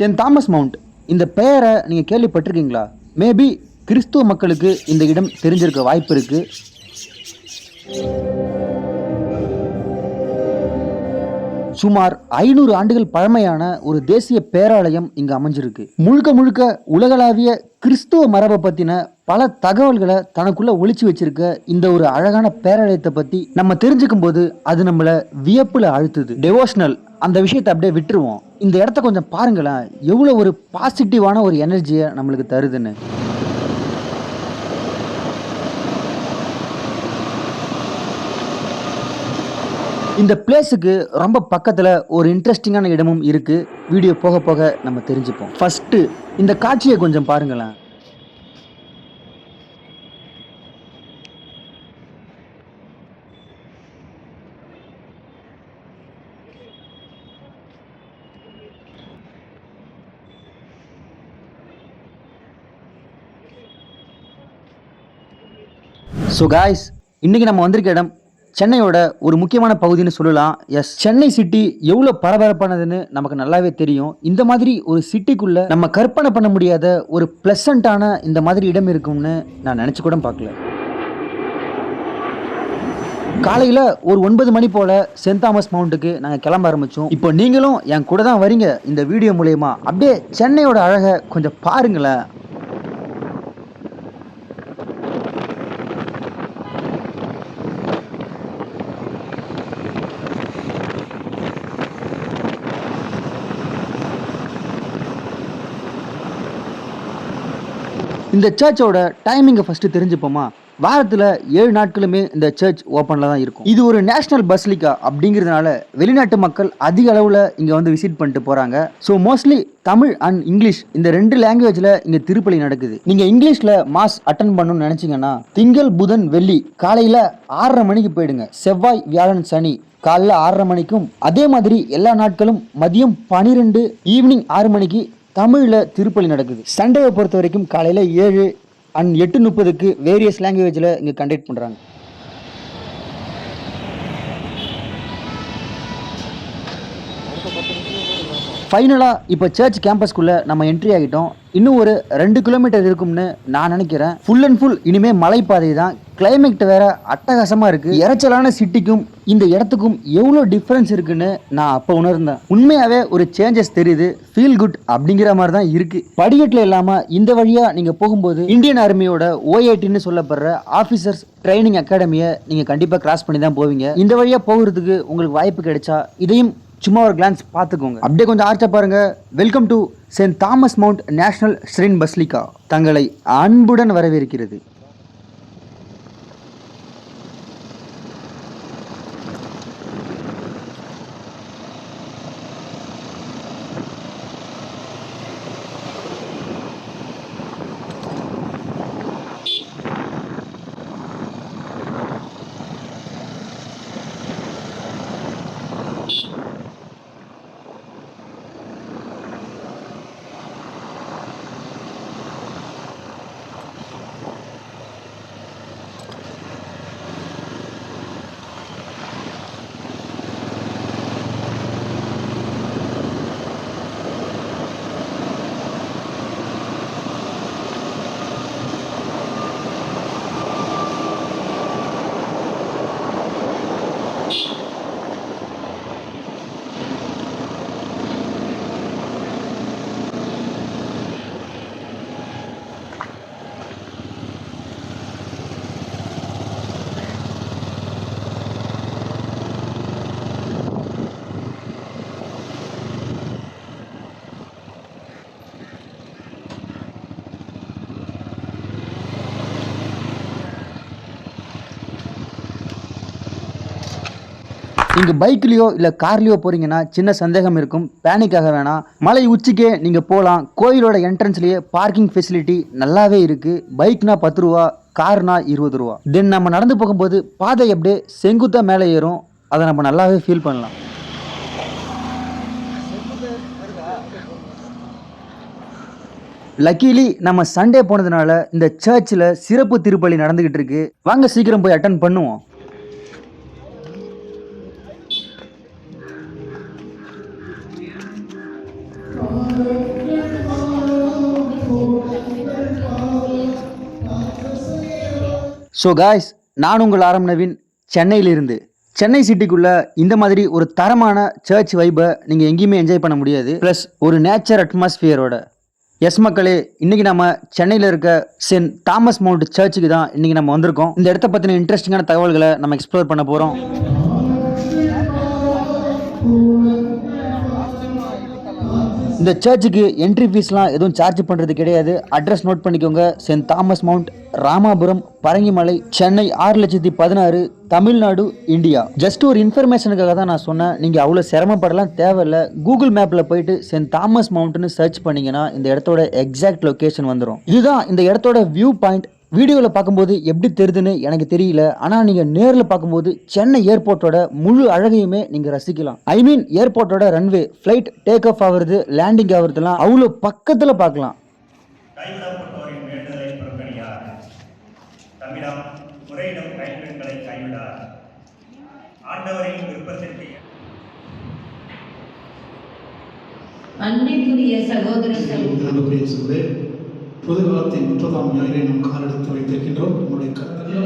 Send Thomas mount. இந்த பெயரை நீங்கள் கேள்விப்பட்டிருக்கீங்களா? மேபி கிறிஸ்துவ மக்களுக்கு இந்த இடம் தெரிஞ்சிருக்க வாய்ப்பு இருக்குது சுமார் ஐநூறு ஆண்டுகள் பழமையான ஒரு தேசிய பேராலயம் இங்கு அமைஞ்சிருக்கு. முழுக்க முழுக்க உலகளாவிய கிறிஸ்துவ மரபை பற்றின பல தகவல்களை தனக்குள்ள ஒழிச்சு வச்சிருக்க இந்த ஒரு அழகான பேராலயத்தை பற்றி நம்ம தெரிஞ்சுக்கும் போது அது நம்மளை வியப்பில் அழுத்துது. டெவோஷனல் அந்த விஷயத்தை அப்படியே விட்டுருவோம். இந்த இடத்த கொஞ்சம் பாருங்களேன். எவ்வளோ ஒரு பாசிட்டிவான ஒரு எனர்ஜியை நம்மளுக்கு தருதுன்னு. இந்த பிளேஸுக்கு ரொம்ப பக்கத்தில் ஒரு இன்ட்ரெஸ்டிங்கான இடமும் இருக்குது வீடியோ போக போக நம்ம தெரிஞ்சுப்போம். ஃபஸ்ட்டு இந்த காட்சியை கொஞ்சம் பாருங்களேன். ஸோ காய்ஸ் இன்றைக்கி நம்ம வந்திருக்க இடம் சென்னையோட ஒரு முக்கியமான பகுதின்னு சொல்லலாம். எஸ் சென்னை சிட்டி எவ்வளோ பரபரப்பானதுன்னு நமக்கு நல்லாவே தெரியும். இந்த மாதிரி ஒரு சிட்டிக்குள்ள நம்ம கற்பனை பண்ண முடியாத ஒரு ப்ளசண்ட்டான இந்த மாதிரி இடம் இருக்கும்னு நான் நினச்சி கூட பார்க்கல. காலையில் ஒரு ஒன்பது மணி போல் சென்ட் தாமஸ் மவுண்ட்டுக்கு நாங்கள் கிளம்ப ஆரம்பித்தோம் இப்போ நீங்களும் என் கூட தான் வரீங்க இந்த வீடியோ மூலயமா. அப்படியே சென்னையோட அழகை கொஞ்சம் பாருங்களேன். இந்த சர்ச்சோட டைமிங்கை ஃபஸ்ட்டு தெரிஞ்சுப்போமா? வாரத்தில் ஏழு நாட்களுமே இந்த சர்ச் ஓப்பனில் தான் இருக்கும். இது ஒரு நேஷனல் பஸ்லிக்கா அப்படிங்கிறதுனால வெளிநாட்டு மக்கள் அதிக அளவில் இங்கே வந்து விசிட் பண்ணிட்டு போகிறாங்க so mostly Tamil and English இந்த ரெண்டு லாங்குவேஜில் இங்கே திருப்பலி நடக்குது. நீங்கள் இங்கிலீஷில் மாஸ் அட்டன் பண்ணணும்னு நினச்சிங்கன்னா திங்கள் புதன் வெள்ளி காலையில் ஆறரை மணிக்கு போயிடுங்க. செவ்வாய் வியாழன் சனி காலைல ஆறரை மணிக்கும். அதே மாதிரி எல்லா நாட்களும் மதியம் பனிரெண்டு ஈவினிங் ஆறு மணிக்கு தமிழில் திருப்பலி நடக்குது. சண்டேவை பொறுத்த வரைக்கும் காலையில் ஏழு அண்ட் எட்டு முப்பதுக்கு வேரியஸ் லாங்குவேஜில் இங்கே கண்டக்ட் பண்ணுறாங்க ஃபைனலாக இப்போ சர்ச் கேம்பஸ்க்குள்ளே நம்ம என்ட்ரி ஆகிட்டோம். இன்னும் ஒரு ரெண்டு கிலோமீட்டர் இருக்கும்னு நான் நினைக்கிறேன். ஃபுல் அண்ட் ஃபுல் இனிமேல் மலைப்பாதை தான். கிளைமேட் வேற அட்டகாசமாக இருக்குது இறைச்சலான சிட்டிக்கும் இந்த இடத்துக்கும் எவ்வளோ டிஃப்ரென்ஸ் இருக்குன்னு நான் அப்போ உணர்ந்தேன். உண்மையாகவே ஒரு சேஞ்சஸ் தெரியுது. ஃபீல் குட் அப்படிங்கிற மாதிரி தான் இருக்குது படிக்கட்டில் இல்லாமல் இந்த வழியாக நீங்கள் போகும்போது இந்தியன் ஆர்மியோட ஓஏடின்னு சொல்லப்படுற ஆஃபீஸர்ஸ் ட்ரைனிங் அகாடமியை நீங்கள் கண்டிப்பாக கிராஸ் பண்ணி தான் போவீங்க. இந்த வழியாக போகிறதுக்கு உங்களுக்கு வாய்ப்பு கிடைச்சா இதையும் சும்மா ஒரு கிளான்ஸ் பார்த்துக்கோங்க. அப்படியே கொஞ்சம் ஆர்ச்சா பாருங்க. Welcome to Saint Thomas Mount National Shrine Basilica தங்களை அன்புடன் வரவேற்கிறது. நீங்கள் பைக்லேயோ இல்லை கார்லேயோ போகிறீங்கன்னா சின்ன சந்தேகம் இருக்கும். பேனிக்காக வேணாம். மலை உச்சிக்கே நீங்கள் போகலாம் கோயிலோட என்ட்ரன்ஸ்லேயே பார்க்கிங் ஃபெசிலிட்டி நல்லாவே இருக்குது பைக்னா பத்து ரூபா கார்னா இருபது ரூபா. தென் நம்ம நடந்து போகும்போது பாதை அப்படியே செங்குத்தாக மேலே ஏறும். அதை நம்ம நல்லாவே ஃபீல் பண்ணலாம். லக்கீலி நம்ம சண்டே போனதுனால இந்த சர்ச்சில் சிறப்பு திருப்பலி நடந்துகிட்டு இருக்கு. வாங்க சீக்கிரம் போய் அட்டன் பண்ணுவோம். ஸோ காய்ஸ் நான் உங்கள் ஆரம் நவீன். சென்னையிலிருந்து. சென்னை சிட்டிக்குள்ள இந்த மாதிரி ஒரு தரமான சர்ச் வைபை நீங்கள் எங்கேயுமே என்ஜாய் பண்ண முடியாது. ப்ளஸ் ஒரு நேச்சர் அட்மாஸ்பியரோட எஸ் மக்களே இன்னைக்கு நம்ம சென்னையில் இருக்க சென்ட் தாமஸ் மவுண்ட் சர்ச்சுக்கு தான் இன்னைக்கு நம்ம வந்திருக்கோம். இந்த இடத்த பற்றின இன்ட்ரெஸ்டிங்கான தகவல்களை நம்ம எக்ஸ்ப்ளோர் பண்ண போகிறோம் இந்த சர்ச்சுக்கு என்ட்ரி ஃபீஸ்லாம் எதுவும் சார்ஜ் பண்ணுறது கிடையாது. அட்ரஸ் நோட் பண்ணிக்கோங்க. Saint Thomas Mount Ramapuram Parangimalai Chennai ஆறு லட்சத்தி பதினாறு தமிழ்நாடு இந்தியா. ஜஸ்ட் ஒரு இன்ஃபர்மேஷனுக்காக தான் நான் சொன்னேன். நீங்கள் அவ்வளோ சிரமப்படலாம் தேவையில்லை. கூகுள் மேப்பில் போயிட்டு சென்ட் தாமஸ் மவுண்ட்னு சர்ச் பண்ணீங்கன்னா இந்த இடத்தோட எக்ஸாக்ட் லொக்கேஷன் வந்துடும் இதுதான் இந்த இடத்தோட வியூ பாயிண்ட் வீடியோவில் பார்க்கும்போது எப்படி தெரியுதுன்னு எனக்கு தெரியல. ஆனால் நீங்கள் நேரில் பார்க்கும்போது சென்னை ஏர்போர்ட்டோட முழு அழகையுமே நீங்கள் ரசிக்கலாம். ஐ மீன் ஏர்போர்ட்டோட ரன்வே ஃப்ளைட் டேக் ஆஃப் ஆகுறது லேண்டிங் ஆகுறதுலாம் அவ்வளோ பக்கத்தில் பார்க்கலாம். அன்பிற்குரிய சகோதர சகோதரி அன்புக்குரிய இயேசுவே காலத்தின் முப்பதாம் ஞாயிறை நாம் காலெடுத்து வைத்திருக்கின்றோம். உங்களுடைய கருத்தில்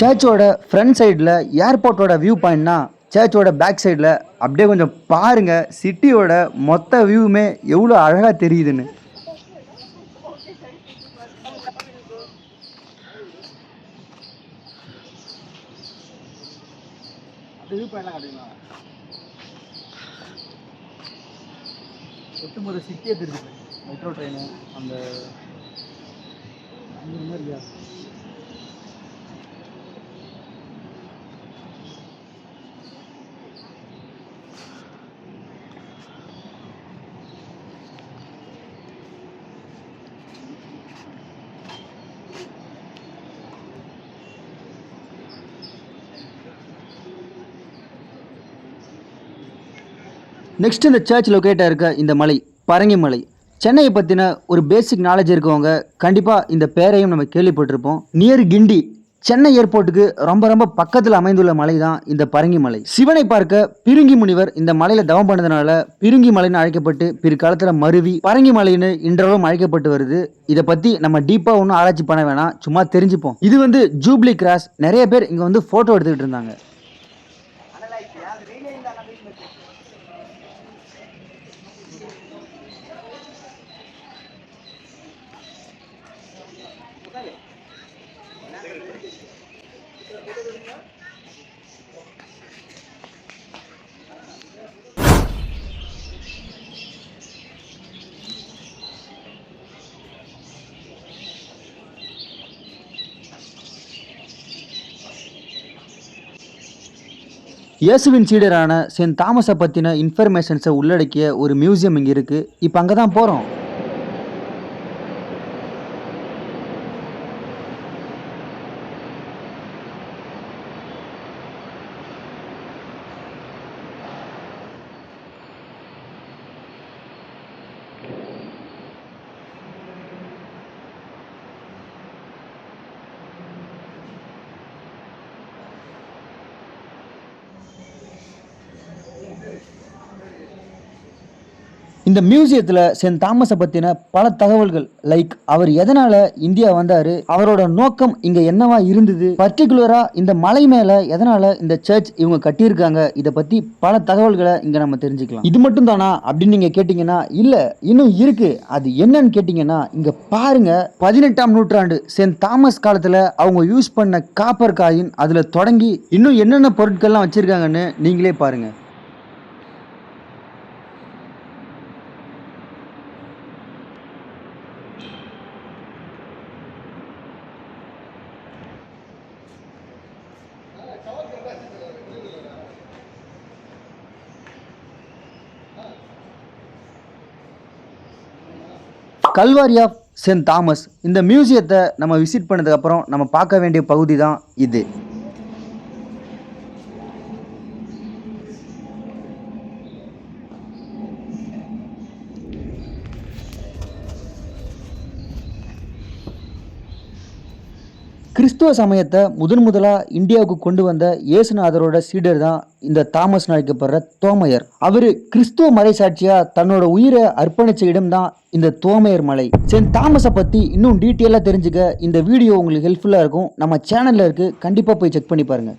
சர்ச்சோட ஃப்ரண்ட் சைடில் ஏர்போர்ட்டோட வியூ பாயிண்ட்னா சர்ச்சோட பேக் சைடில் அப்படியே கொஞ்சம் பாருங்க சிட்டியோட மொத்த வியூவுமே எவ்வளோ அழகாக தெரியுதுன்னு. ஒட்டுமொத்த சிட்டியே தெரியுது மெட்ரோ ட்ரெயின் அந்த நெக்ஸ்ட் இந்த சர்ச் லொக்கேட்டாக இருக்க இந்த மலை பரங்கி மலை. சென்னையை பற்றின ஒரு பேசிக் நாலேஜ் இருக்கவங்க கண்டிப்பாக இந்த பேரையும் நம்ம கேள்விப்பட்டிருப்போம். நியர் கிண்டி சென்னை ஏர்போர்ட்டுக்கு ரொம்ப ரொம்ப பக்கத்தில் அமைந்துள்ள மலை தான் இந்த பரங்கி மலை. சிவனை பார்க்க பிருங்கி முனிவர் இந்த மலையில தவம் பண்ணதுனால பிருங்கி மலைன்னு அழைக்கப்பட்டு பிற்காலத்தில் மருவி பரங்கி மலைன்னு இன்றளவும் அழைக்கப்பட்டு வருது. இதை பற்றி நம்ம டீப்பாக ஒன்றும் ஆராய்ச்சி பண்ண வேணாம். சும்மா தெரிஞ்சுப்போம். இது வந்து ஜூப்ளி கிராஸ் நிறைய பேர் இங்கே வந்து ஃபோட்டோ எடுத்துக்கிட்டு இருந்தாங்க. இயேசுவின் சீடரான சென்ட் தாமஸை பற்றின இன்ஃபர்மேஷன்ஸை உள்ளடக்கிய ஒரு மியூசியம் இங்கே இருக்குது இப்போ அங்கே தான் போகிறோம் இந்த மியூசியத்தில் சென்ட் தாமஸை பற்றின பல தகவல்கள். லைக் அவர் எதனால் இந்தியா வந்தார்? அவரோட நோக்கம் இங்கே என்னவா இருந்தது? பர்டிகுலராக இந்த மலை மேலே எதனால் இந்த சர்ச் இவங்க கட்டியிருக்காங்க? இதை பற்றி பல தகவல்களை இங்கே நம்ம தெரிஞ்சுக்கலாம். இது மட்டும் தானா? அப்படின்னு நீங்கள் கேட்டிங்கன்னா இல்லை இன்னும் இருக்குது அது என்னன்னு கேட்டிங்கன்னா இங்கே பாருங்க. பதினெட்டாம் நூற்றாண்டு சென்ட் தாமஸ் காலத்தில் அவங்க யூஸ் பண்ண காப்பர் காயின் அதில் தொடங்கி இன்னும் என்னென்ன பொருட்கள்லாம் வச்சுருக்காங்கன்னு நீங்களே பாருங்கள் கல்வாரி ஆஃப் சென்ட் தாமஸ் இந்த மியூசியத்தை நம்ம விசிட் பண்ணதுக்கப்புறம் நம்ம பார்க்க வேண்டிய பகுதி தான் இது. கிறிஸ்துவ சமயத்தை முதன் முதலாக இந்தியாவுக்கு கொண்டு வந்த இயேசுநாதரோட சீடர் தான் இந்த தாமஸ் அழைக்கப்படுற தோமையர். அவர் கிறிஸ்துவ மறைசாட்சியா தன்னோட உயிரை அர்ப்பணிச்ச இடம் தான் இந்த தோமையர் மலை. சென்ட் தாமஸை பற்றி இன்னும் டீட்டெயிலாக தெரிஞ்சுக்க இந்த வீடியோ உங்களுக்கு ஹெல்ப்ஃபுல்லாக இருக்கும். நம்ம சேனலில் இருக்குது கண்டிப்பாக போய் செக் பண்ணி பாருங்கள்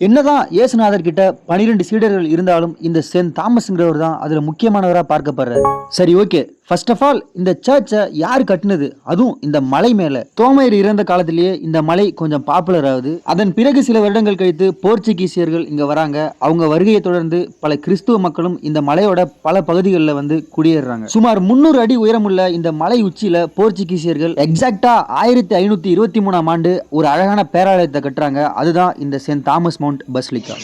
என்னதான் இயேசுநாதர் கிட்ட பனிரெண்டு சீடர்கள் இருந்தாலும் இந்த சென் தாமஸ்ங்கிறவர் தான் அதுல முக்கியமானவரா பார்க்கப்படுறாரு. சரி ஓகே. ஃபர்ஸ்ட் ஆஃப் ஆல் இந்த சர்ச்சை யார் கட்டினது? அதுவும் இந்த மலை மேலே. தோமையர் இறந்த காலத்திலேயே இந்த மலை கொஞ்சம் பாப்புலர் ஆகுது. அதன் பிறகு சில வருடங்கள் கழித்து போர்ச்சுகீசியர்கள் இங்கே வராங்க. அவங்க வருகையை தொடர்ந்து பல கிறிஸ்துவ மக்களும் இந்த மலையோட பல பகுதிகளில் வந்து குடியேறுறாங்க. சுமார் முந்நூறு அடி உயரமுள்ள இந்த மலை உச்சியில் போர்ச்சுகீசியர்கள் எக்ஸாக்டா ஆயிரத்தி ஐநூற்றி இருபத்தி மூணாம் ஆண்டு ஒரு அழகான பேராலயத்தை கட்டுறாங்க. அதுதான் இந்த சென்ட் தாமஸ் மவுண்ட் பஸ்லிக்கா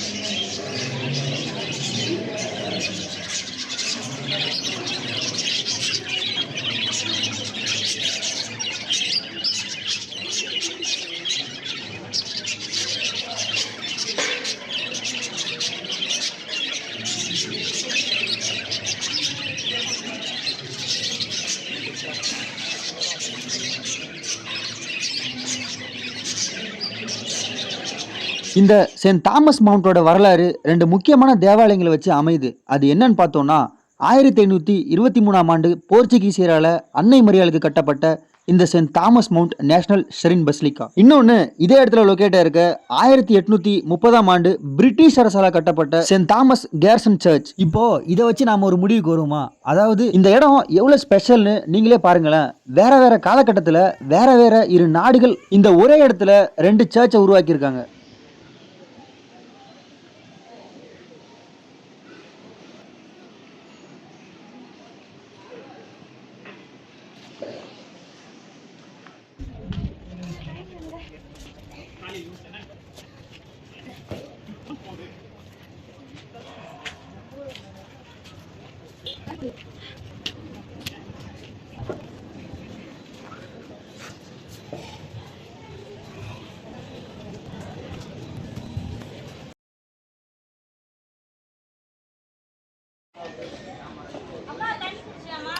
இந்த சென்ட் தாமஸ் மவுண்டோட வரலாறு ரெண்டு முக்கியமான தேவாலயங்களை வச்சு அமையுது. அது என்னன்னு பார்த்தோம்னா ஆயிரத்தி ஐநூற்றி இருபத்தி மூணாம் ஆண்டு போர்ச்சுகீசியரால் அன்னை மரியாளுக்கு கட்டப்பட்ட இந்த Saint Thomas Mount National Shrine Basilica இன்னொன்று இதே இடத்துல லொக்கேட் இருக்க ஆயிரத்தி எட்நூத்தி முப்பதாம் ஆண்டு பிரிட்டிஷ் அரசால கட்டப்பட்ட சென்ட் தாமஸ் கேர்சன் சர்ச். இப்போ இதை வச்சு நாம ஒரு முடிவுக்கு வருவோமா? அதாவது இந்த இடம் எவ்வளவு ஸ்பெஷல்னு நீங்களே பாருங்களேன். வேற வேற காலகட்டத்தில் வேற வேற இரு நாடுகள் இந்த ஒரே இடத்துல ரெண்டு சர்ச்சை உருவாக்கியிருக்காங்க.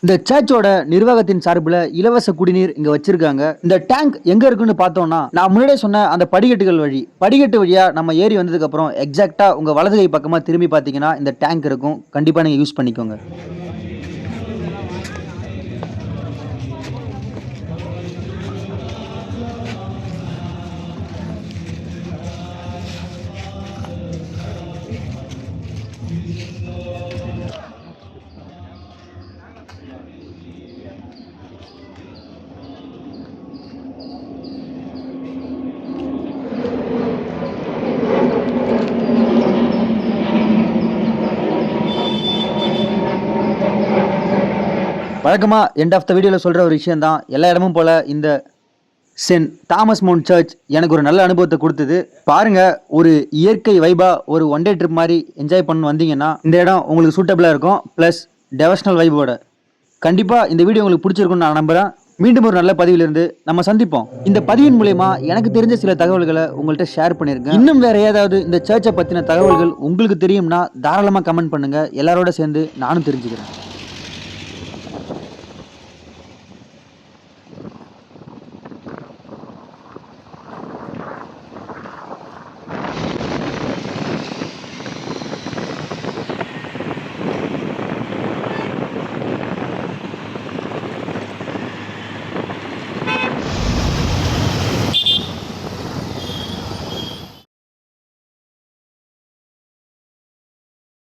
இந்த சர்ச்சோட நிர்வாகத்தின் சார்பில் இலவச குடிநீர் இங்க வச்சிருக்காங்க. இந்த டேங்க் எங்க இருக்குன்னு பார்த்தோம்னா நான் முன்னாடியே சொன்ன அந்த படிக்கட்டுகள் வழி. படிக்கட்டு வழியா நம்ம ஏறி வந்ததுக்கு அப்புறம் எக்ஸாக்டா உங்க வலது கை பக்கமா திரும்பி பார்த்தீங்கன்னா இந்த டேங்க் இருக்கும். கண்டிப்பா நீங்க யூஸ் பண்ணிக்கோங்க. வழக்கமாக எண்ட் ஆஃப் த வீடியோவில் சொல்கிற ஒரு விஷயம் தான் எல்லா இடமும் போல் இந்த சென்ட் தாமஸ் மவுண்ட் சர்ச் எனக்கு ஒரு நல்ல அனுபவத்தை கொடுத்தது. பாருங்க ஒரு இயற்கை வைபா ஒரு ஒன் டே ட்ரிப் மாதிரி என்ஜாய் பண்ண வந்தீங்கன்னா இந்த இடம் உங்களுக்கு சூட்டபிளாக இருக்கும் ப்ளஸ் டெவஷனல் வைபோட கண்டிப்பாக இந்த வீடியோ உங்களுக்கு பிடிச்சிருக்கும்னு நான் நம்புகிறேன் மீண்டும் ஒரு நல்ல பதிவிலிருந்து நம்ம சந்திப்போம். இந்த பதிவின் மூலயமா எனக்கு தெரிஞ்ச சில தகவல்களை உங்கள்கிட்ட ஷேர் பண்ணியிருக்கேன் இன்னும் வேற ஏதாவது இந்த சர்ச்சை பற்றின தகவல்கள் உங்களுக்கு தெரியும்னா தாராளமாக கமெண்ட் பண்ணுங்க. எல்லாரோட சேர்ந்து நானும் தெரிஞ்சுக்கிறேன்.